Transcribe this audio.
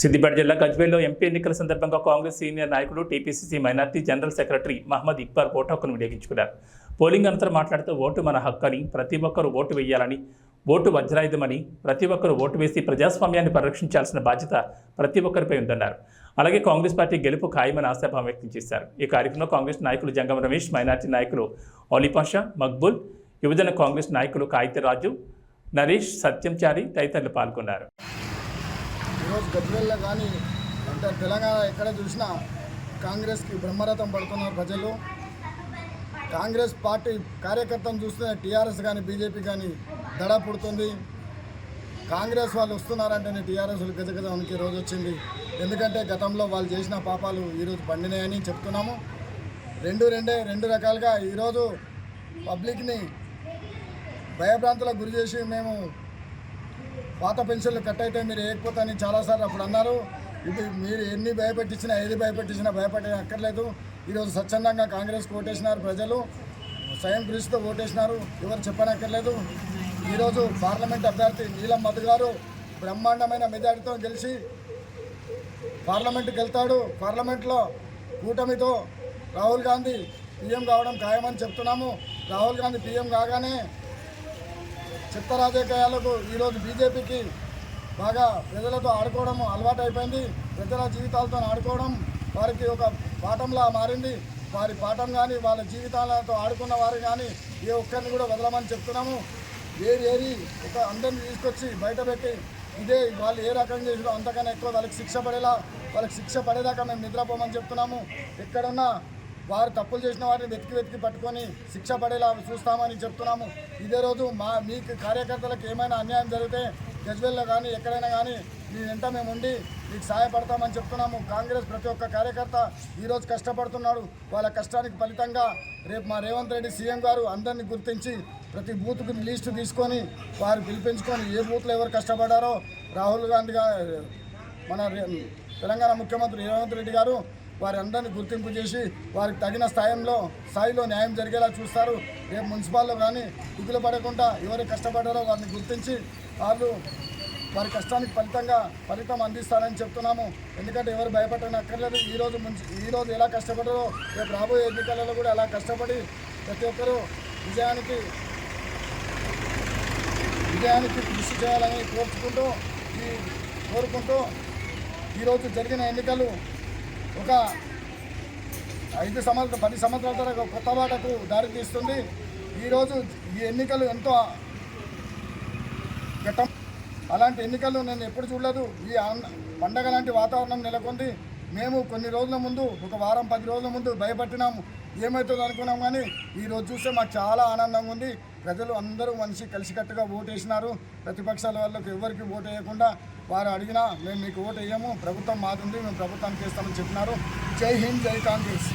సిద్దిపేట జిల్లా గజ్వేల్లో ఎంపీ ఎన్నికల సందర్భంగా కాంగ్రెస్ సీనియర్ నాయకుడు TPCC minority general secretary Mohammed Iqbal vote హక్కును వినియోగించుకున్నారు. పోలింగ్ అనంతరం మాట్లాడుతూ ఓటు మన హక్కు అని ప్రతి ఒక్కరూ ఓటు వేయాలని ఓటు వజ్రాయుధమని ప్రతి ఒక్కరూ ఓటు వేసి ప్రజాస్వామ్యాన్ని పరిరక్షించాల్సిన బాధ్యత ప్రతి ఒక్కరిపై ఉందన్నారు. అలాగే కాంగ్రెస్ పార్టీ గెలుపు ఖాయమని ఆశాభావం వ్యక్తం చేశారు. ఈ కార్యక్రమంలో కాంగ్రెస్ నాయకులు జంగం రమేష్ మైనార్టీ నాయకులు ఆలిపాషా మక్బుల్ యువజన కాంగ్రెస్ నాయకులు కాగితరాజు నరేష్ సత్యంచారి తదితరులు పాల్గొన్నారు. ఈరోజు గజ్వేల్లో కానీ అంటే తెలంగాణ ఎక్కడ చూసినా కాంగ్రెస్కి బ్రహ్మరథం పడుతున్నారు ప్రజలు. కాంగ్రెస్ పార్టీ కార్యకర్తను చూస్తే టీఆర్ఎస్ కానీ బీజేపీ కానీ దడ పుడుతుంది. కాంగ్రెస్ వాళ్ళు వస్తున్నారంటేనే టీఆర్ఎస్ వాళ్ళు గజగజ ఉనికి రోజు వచ్చింది. ఎందుకంటే గతంలో వాళ్ళు చేసిన పాపాలు ఈరోజు పండినాయని చెప్తున్నాము. రెండు రెండే రెండు రకాలుగా ఈరోజు పబ్లిక్ని భయభ్రాంతులకు గురి చేసి మేము పాత పెన్షన్లు కట్ అయితే మీరు వేయకపోతే చాలాసార్లు అప్పుడు అన్నారు. ఇది మీరు ఎన్ని భయపెట్టించినా ఏది భయపెట్టించినా భయపడే అక్కర్లేదు ఈరోజు స్వచ్ఛందంగా కాంగ్రెస్కి ఓటేసినారు ప్రజలు. స్వయం కృషితో ఓటేసినారు ఎవరు చెప్పనక్కర్లేదు. ఈరోజు పార్లమెంట్ అభ్యర్థి నీలం మధు గారు బ్రహ్మాండమైన మెజారిటీతో గెలిచి పార్లమెంట్కి వెళ్తాడు. పార్లమెంట్లో కూటమితో రాహుల్ గాంధీ పీఎం కావడం ఖాయమని చెప్తున్నాము. రాహుల్ గాంధీ పీఎం కాగానే చిత్త రాజకీయాలకు ఈరోజు బీజేపీకి బాగా ప్రజలతో ఆడుకోవడం అలవాటు అయిపోయింది ప్రజల జీవితాలతో ఆడుకోవడం వారికి ఒక పాఠంలా మారింది. వారి పాఠం కానీ వాళ్ళ జీవితాలతో ఆడుకున్న వారు కానీ ఏ ఒక్కరిని కూడా వదలమని చెప్తున్నాము. ఏరి ఏరి ఒక అందరిని తీసుకొచ్చి బయట పెట్టి ఇదే వాళ్ళు ఏ రకంగా చేసినా అంతకన్నా ఎక్కువ వాళ్ళకి శిక్ష పడేలా వాళ్ళకి శిక్ష పడేదాకా మేము నిద్రపోమని చెప్తున్నాము. ఎక్కడున్నా వారు తప్పులు చేసిన వారిని వెతికి వెతికి పట్టుకొని శిక్ష పడేలా చూస్తామని చెప్తున్నాము. ఇదే రోజు మా మీకు కార్యకర్తలకు ఏమైనా అన్యాయం జరిగితే గజ్వెల్లో కానీ ఎక్కడైనా కానీ మీ వెంట మేము ఉండి మీకు సహాయపడతామని చెప్తున్నాము. కాంగ్రెస్ ప్రతి ఒక్క కార్యకర్త ఈరోజు కష్టపడుతున్నాడు. వాళ్ళ కష్టానికి ఫలితంగా రేపు మా రేవంత్ రెడ్డి సీఎం గారు అందరినీ గుర్తించి ప్రతి బూత్కి లిస్టు తీసుకొని వారు పిలిపించుకొని ఏ బూత్లో ఎవరు కష్టపడారో రాహుల్ గాంధీ గారు మన తెలంగాణ ముఖ్యమంత్రి రేవంత్ రెడ్డి గారు వారందరినీ గుర్తింపు చేసి వారికి తగిన స్థాయిలో స్థాయిలో న్యాయం జరిగేలా చూస్తారు. రేపు మున్సిపాల్లో కానీ దిగులు పడకుండా ఎవరు కష్టపడారో వారిని గుర్తించి వాళ్ళు వారి కష్టానికి ఫలితంగా ఫలితం అందిస్తారని చెప్తున్నాము. ఎందుకంటే ఎవరు భయపడనక్కర్లేదు ఈరోజు ముంచి ఈరోజు ఎలా కష్టపడారో రేపు రాబోయే ఎన్నికలలో కూడా అలా కష్టపడి ప్రతి ఒక్కరూ విజయానికి విజయానికి కృషి చేయాలని కోరుకుంటూ ఈ కోరుకుంటూ ఈరోజు జరిగిన ఎన్నికలు ఒక ఐదు సంవత్సరాలు పది సంవత్సరాల తర్వాత కొత్త బాటకు దారితీస్తుంది ఈరోజు ఈ ఎన్నికలు ఎంతో ఘట్టం. అలాంటి ఎన్నికలు నేను ఎప్పుడు చూడలేదు. ఈ ఆన్- పండగ లాంటి వాతావరణం నెలకొంది. మేము కొన్ని రోజుల ముందు ఒక వారం పది రోజుల ముందు భయపట్టినాము. ఏమవుతుంది అనుకున్నాం కానీ ఈరోజు చూస్తే మాకు చాలా ఆనందంగా ఉంది. ప్రజలు అందరూ మనిషి కలిసికట్టుగా ఓటేసినారు. ప్రతిపక్షాల వాళ్ళకి ఎవరికి ఓటు వేయకుండా వారు అడిగినా మేము మీకు ఓటు వేయము ప్రభుత్వం మాది ఉంది మేము ప్రభుత్వానికి చేస్తామని చెప్పినారు. జై హింద్ జై కాంగ్రెస్.